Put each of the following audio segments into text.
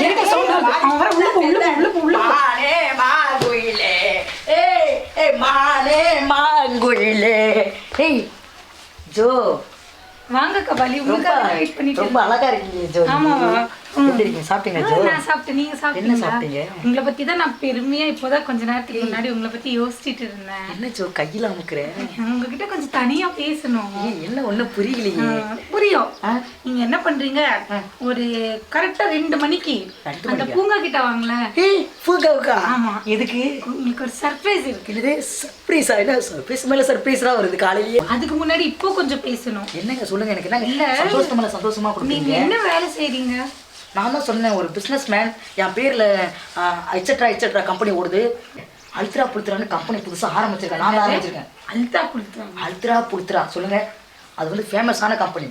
கேட்ட sound வருது. அவன் வர உள்ள போ, உள்ள போ, உள்ள போ, உள்ள போ. மானே மாங்குயிலே. ஏய் ஏய் மானே மாங்குயிலே. ஏய் ஜோ. வாங்க கபாலி ரொம்ப உங்களுக்காக வெயிட் பண்ணிட்டு. ரொம்ப அழகா இருக்கீங்க ஜோ. ஆமாவா? எப்படி இருக்கீங்க? சாப்பிட்டீங்க ஜோ? நான் சாப்பிட்டேன். நீங்க சாப்பிட்டீங்களா? சாப்பிட்டீங்க? உங்களை பத்தி தான் நான் பெருமையா இப்போதான் கொஞ்ச நேரத்துக்கு முன்னாடி உங்களை பத்தி யோசிச்சிட்டு இருந்தேன். என்ன ஜோ? கையில அமுக்குறேன் உங்ககிட்ட கொஞ்சம் தனியா பேசணும். என்ன ஒண்ணும் புரியலையே. ஆ? நீங்க என்ன பண்றீங்க? ஒரு கரெக்டா ரெண்டு மணிக்கு அந்த? பூங்கா கிட்ட வாங்கல. ஏய் பூகாவுக்கா ஆமா. எதுக்கு? உங்களுக்கு ஒரு சர்ப்ரைஸ் இருக்கு. இது சர்ப்ரைஸா என்ன சர்ப்ரைஸ் மேல சர்ப்ரைஸ் தான் வருது காலையிலேயே. அதுக்கு முன்னாடி இப்போ கொஞ்சம் பேசணும். என்னங்க சொல்லுங்க எனக்கு? என்ன இல்ல. சந்தோஷமா சந்தோஷமா நீங்க கொடுப்பீங்க என்ன வேலை செய்றீங்க? நான் தான் சொன்னேன் ஒரு பிஸ்னஸ் மேன் என் பேரில் எக்ஸட்ரா எக்ஸட்ரா கம்பெனி ஓடுது. அல்த்ரா புல்த்ரான்னு கம்பெனி புதுசாக ஆரம்பிச்சிருக்கேன். நான் ஆரம்பிச்சிருக்கேன். அல்தா கொடுத்தாங்க அல்த்ரா புல்த்ரா சொல்லுங்க. அது வந்து ஃபேமஸான கம்பெனி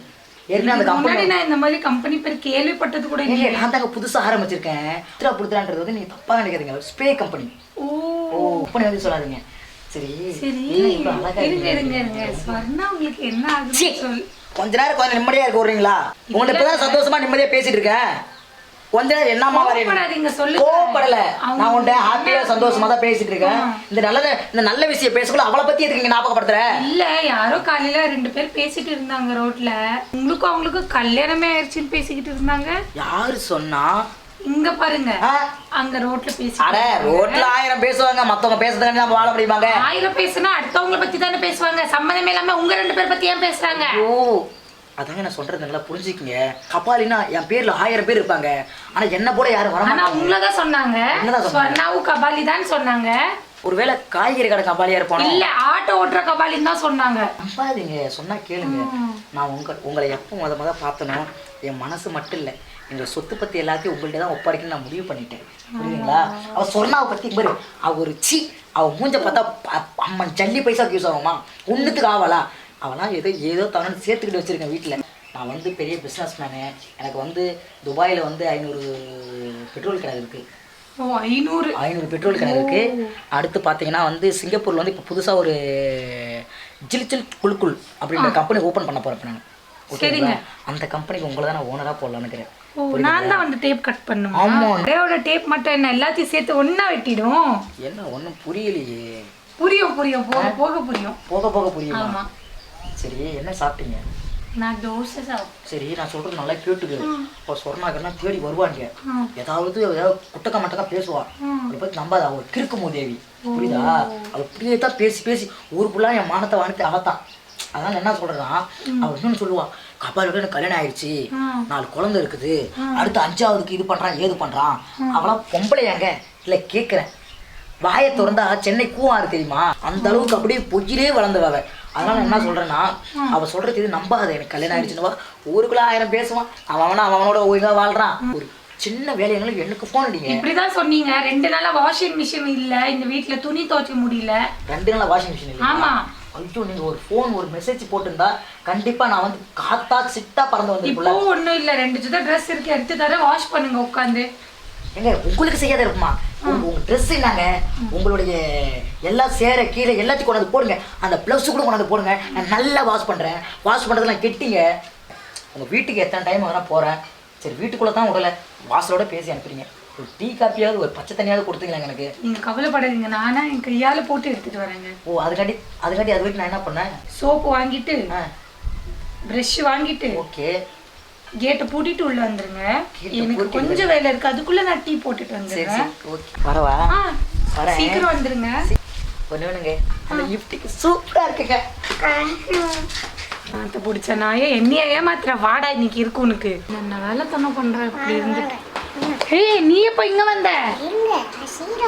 ஏற்கனவே அந்த கம்பெனி நான் இந்த மாதிரி கம்பெனி பேர் கேள்விப்பட்டது கூட இல்லையே. நான் தாங்க புதுசாக ஆரம்பிச்சிருக்கேன். அல்த்ரா புல்த்ரான்றது வந்து நீங்கள் தப்பாக நினைக்காதீங்க. ஸ்ப்ரே கம்பெனி ஓ. கம்பெனி வந்து சொல்லாதீங்க. சரி. சரி. இருங்க? இருங்க இருங்க. ஸ்வர்ணா உங்களுக்கு என்ன. ஆகுது கொஞ்ச நேரம் கொஞ்சம் நிம்மதியா இருக்க விடுறீங்களா? உங்கள்ட்ட இப்பதான் சந்தோஷமா நிம்மதியா பேசிட்டு இருக்கேன். கொஞ்ச நேரம் என்னமா வரேன் கோவப்படாதீங்க, சொல்லுங்க. கோவப்படல. நான் உன்ட்ட ஹாப்பியா சந்தோஷமா தான் பேசிட்டு இருக்கேன் இந்த நல்ல இந்த நல்ல விஷயம் பேசக்குள்ள அவளை பத்தி எதுக்கு ஞாபகப்படுத்துற? இல்ல யாரோ காலையில ரெண்டு பேர் பேசிட்டு இருந்தாங்க ரோட்ல. உங்களுக்கும் அவங்களுக்கும் கல்யாணமே ஆயிடுச்சுன்னு பேசிக்கிட்டு இருந்தாங்க. யாரு சொன்னா? இங்க பாருங்க? அங்க ரோட்ல பேசி அட ரோட்ல ஆயிரம் பேசுவாங்க. மத்தவங்க பேசுறதுக்கு நம்ம வாழ முடியுமாங்க? ஆயிரம் பேசுனா அடுத்தவங்கள பத்தி தானே பேசுவாங்க. சம்மந்தமே இல்லாம உங்க ரெண்டு பேர் பத்தி ஏன் பேசுறாங்க? ஓ அதாங்க நான் சொல்றது நல்லா புரிஞ்சுக்கிங்க. கபாலினா என் பேர்ல ஆயிரம் பேர் இருப்பாங்க. ஆனா என்ன போல யாரும் வர ஆனா மாட்டாங்க. உங்களதான் சொன்னாங்க. என்னதான் சொன்னாங்க? ஸ்வர்ணாவும் கபாலி தான் சொன்னாங்க. ஒருவேளை காய்கறி கடை கபாலியா இருப்பானோ? இல்ல ஆட்டோ ஓட்டுற கபாலின்னு தான் சொன்னாங்க. நம்பாதீங்க சொன்னா கேளுங்க. நான் உங்க உங்களை எப்போ முத முத பார்த்தனோ என் மனசு மட்டும் இல்லை. எங்க சொத்து பத்தி எல்லாத்தையும் உங்கள்ட்ட தான் ஒப்படைக்கணும்னு நான் முடிவு பண்ணிட்டேன். புரியுதுங்களா? அவ சொன்னாவை பத்தி பாரு. அவ ஒரு சி அவ மூஞ்ச பார்த்தா ப- அம்மன் ஜல்லி பைசாக்கு யூஸ் ஆகுமா? ஒண்ணுத்துக்கு ஆவலா? அவளாம் ஏதோ ஏதோ தவணை சேர்த்துக்கிட்டு வச்சிருக்கேன் வீட்டுல நான் வந்து பெரிய பிஸ்னஸ் மேனு எனக்கு வந்து துபாயில் வந்து ஐநூறு பெட்ரோல் கடை இருக்குது ஓ ஐநூறு. ஐநூறு பெட்ரோல் கடை இருக்கு. அடுத்து பார்த்தீங்கன்னா வந்து சிங்கப்பூர்ல வந்து இப்போ புதுசாக ஒரு ஜில் ஜில் குழுக்குள் அப்படின்ற கம்பெனி ஓப்பன் பண்ண போறேன் நான். ஓகேங்களா அந்த கம்பெனிக்கு உங்களை தான் நான் ஓனராக போடலான்னு இருக்கிறேன் ஓ நான் தான் வந்து டேப் கட் பண்ணுமா ஆமா. ஒரேயோட டேப் மட்டும் என்ன எல்லாத்தையும் சேர்த்து ஒண்ணா வெட்டிடும் என்ன ஒன்றும் புரியலையே. புரியும் புரியும். போக போக புரியும். போக போக புரியுமா? ஆமா. சரி என்ன சாப்பிட்டீங்க? நான் தோசை சாப்பிட்டேன் சரி நான் சொல்றது நல்லா கேட்டுக்கு. இப்போ சொர்ணாக்கன்னா தேடி வருவாங்க. ஏதாவது ஏதாவது குட்டக்க மட்டக்கா பேசுவா. அதை பத்தி நம்பாத அவ கிறுக்கு மூதேவி. புரியுதா? அவ இப்படியே தான் பேசி பேசி ஊர் ஃபுல்லாக என் மானத்தை வாங்கிட்டு அவத்தான் அதனால என்ன சொல்றேன்னா அவ இன்னொன்னு சொல்லுவா. கபாலுக்கு எனக்கு கல்யாணம் ஆயிடுச்சு. நாலு குழந்தை இருக்குது. அடுத்து அஞ்சாவதுக்கு இது பண்றான் ஏது பண்றான்? அவளாம் பொம்பளையாங்க இல்ல கேட்குறேன் வாயை திறந்தா சென்னை கூவாரு தெரியுமா? அந்த அளவுக்கு அப்படியே பொய்யிலே வளர்ந்தவ அதனால என்ன சொல்றேன்னா அவ சொல்றது இது நம்பாத எனக்கு கல்யாணம் ஆயிடுச்சுன்னு ஊருக்குள்ள ஆயிரம் பேசுவான். அவன் அவன அவனோட ஒழுங்கா வாழ்றான். ஒரு சின்ன வேலைகளும் எனக்கு ஃபோன் அடிங்க. இப்படிதான் சொன்னீங்க. ரெண்டு நாளா வாஷிங் மிஷின் இல்ல இந்த வீட்ல துணி துவைக்க முடியல. ரெண்டு நாள் வாஷிங் மிஷின் இல்லை ஆமா. ஐயோ நீங்க ஒரு ஃபோன் ஒரு மெசேஜ் போட்டிருந்தா கண்டிப்பா நான் வந்து காத்தா சிட்டா பறந்து இப்போ வந்திருக்குள்ள ஒண்ணும் இல்ல. ரெண்டு ஜுதா ட்ரெஸ் இருக்கு எடுத்து தர வாஷ் பண்ணுங்க உட்காந்து. எங்க உங்களுக்கு செய்யாத இருக்குமா? உங்க ட்ரெஸ் என்னங்க? உங்களுடைய எல்லா சேர கீழே எல்லாத்தையும் கொண்டாந்து போடுங்க. அந்த ப்ளவுஸ் கூட கொண்டாந்து போடுங்க. நான் நல்லா வாஷ் பண்றேன். வாஷ் பண்றதெல்லாம் கெட்டிங்க. உங்க வீட்டுக்கு எத்தனை டைம் வேணா போறேன். சரி வீட்டுக்குள்ள தான் விடல. வாசலோட பேசி அனுப்புறீங்க. ஒரு டீ காப்பியாவது ஒரு பச்சை தண்ணியாவது கொடுத்தீங்களா எனக்கு. நீங்க கவலைப்படாதீங்க. நானா என் கையால போட்டு எடுத்துட்டு வரேங்க. ஓ அதுக்காண்டி அதுக்காண்டி அது வரைக்கும் நான் என்ன பண்ணேன்? சோப்பு வாங்கிட்டு பிரஷ் வாங்கிட்டு ஓகே. கேட்டை பூட்டிட்டு உள்ள வந்துருங்க. எனக்கு கொஞ்சம் வேலை இருக்கு. அதுக்குள்ள நான் டீ போட்டுட்டு வந்துடுறேன். சரி ஓகே. வரவா? வரேன். சீக்கிரம் வந்துருங்க. ஒன்று வேணுங்க அந்த லிப்டிக்கு சூப்பரா இருக்குங்க. நாத்த பிடிச்ச நாயே என்னைய ஏமாத்துற? வாடா இன்னைக்கு இருக்கு உனக்கு. என்ன வேலை தானே பண்ற? இப்படி இருந்துட்டு. ஏய் நீ எப்ப இங்க வந்த?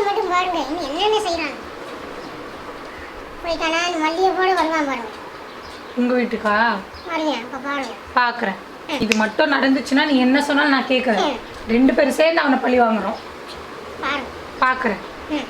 மட்டும் பாருங்க. என்னென்ன செய்கிறாங்க போயிட்டானா? அந்த மல்லிகைப்பூட வருவான் பாருங்க. உங்க வீட்டுக்கா? பாருங்க. பாக்குறேன். இது மட்டும் நடந்துச்சுன்னா நீ என்ன சொன்னாலும் நான் கேட்கறேன் ரெண்டு பேரும் சேர்ந்து அவனை பழி வாங்குறோம். ம்.